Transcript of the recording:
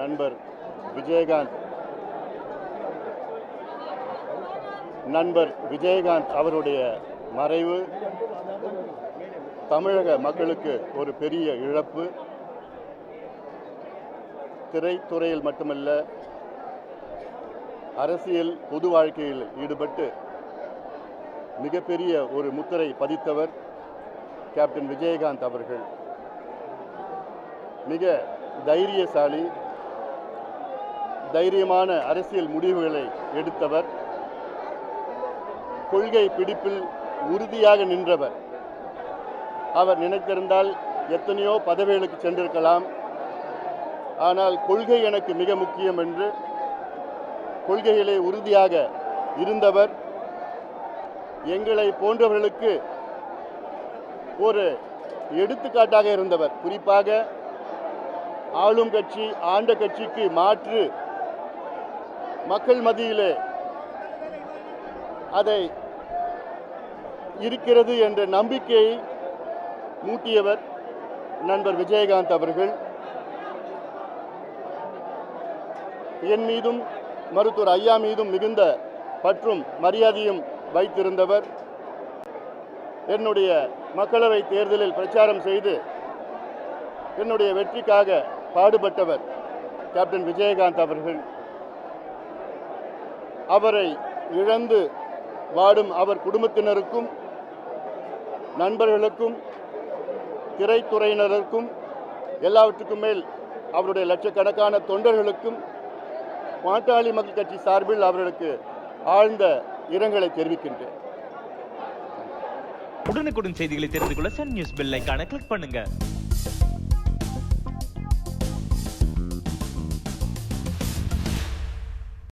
நண்பர் விஜயகாந்த். நண்பர் விஜயகாந்த் அவருடைய மறைவு தமிழக மக்களுக்கு ஒரு பெரிய இழப்பு. திரைத்துறையில் மட்டுமல்ல அரசியல் பொது வாழ்க்கையில் ஈடுபட்டு மிகப்பெரிய ஒரு முத்திரை பதித்தவர் கேப்டன் விஜயகாந்த் அவர்கள். மிக தைரியசாலி தைரியமான அரசியல் முடிவுகளை எடுத்தவர். கொள்கை பிடிப்பில் உறுதியாக நின்றவர். அவர் நினைத்திருந்தால் எத்தனையோ பதவிகளுக்கு சென்றிருக்கலாம். ஆனால் கொள்கை எனக்கு மிக முக்கியம் என்று கொள்கைகளே உறுதியாக இருந்தவர். எங்களை போன்றவர்களுக்கு ஒரு எடுத்துக்காட்டாக இருந்தவர். குறிப்பாக ஆளும் கட்சி ஆண்ட கட்சிக்கு மாற்று மக்கள் மத்தியிலே அதை இருக்கிறது என்ற நம்பிக்கையை மூட்டியவர் நண்பர் விஜயகாந்த் அவர்கள். என் மீதும் மருத்துவர் ஐயா மீதும் மிகுந்த பற்றும் மரியாதையும் வைத்திருந்தவர். என்னுடைய மக்களவை தேர்தலில் பிரச்சாரம் செய்து என்னுடைய வெற்றிக்காக பாடுபட்டவர் கேப்டன் விஜயகாந்த் அவர்கள். அவரை இழந்து வாடும் அவர் குடும்பத்தினருக்கும் நண்பர்களுக்கும் திரைத்துறையினருக்கும் எல்லாவற்றுக்கும் மேல் அவருடைய லட்சக்கணக்கான தொண்டர்களுக்கும் பாட்டாளி மக்கள் கட்சி சார்பில் அவர்களுக்கு ஆழ்ந்த இரங்கலை தெரிவிக்கின்றேன். உடனுக்குடன் செய்திகளை தெரிந்து கொள்ள சன் நியூஸ் பெல் கிளிக் பண்ணுங்க.